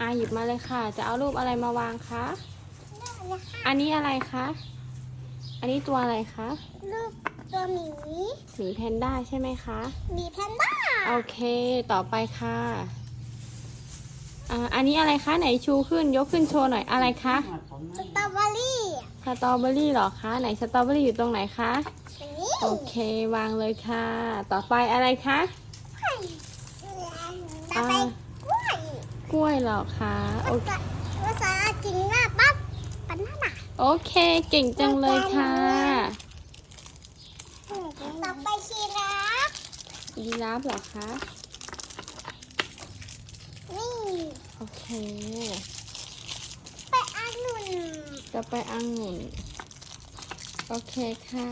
อะหยิบมาเลยค่ะ จะเอารูปอะไรมาวางคะได้นะคะ อันนี้อะไรคะ อันนี้ตัวอะไรคะ รูปตัวหมีหมีแพนด้าใช่ไหมคะ หมีแพนด้า โอเค ต่อไปค่ะอ่าอันนี้อะไรคะ ไหนชูขึ้น ยกขึ้นโชว์หน่อย อะไรคะ สตรอเบอรี่สตรอเบอรี่เหรอคะ ไหนสตรอเบอรี่อยู่ตรงไหนคะอันนี้โอเควางเลยค่ะ ต่อไปอะไรคะต่อไป กล้วยกล้วยเหรอคะโอภาเคษาภาษาจริงว่าปั๊บปันนาดาโอเค เก่งจังเลยค่ะ ต่อไปชีราฟยีราฟเหรอคะ นี่ โอเค ไปองุ่นจะไปอังุ่น โอเคค่ะ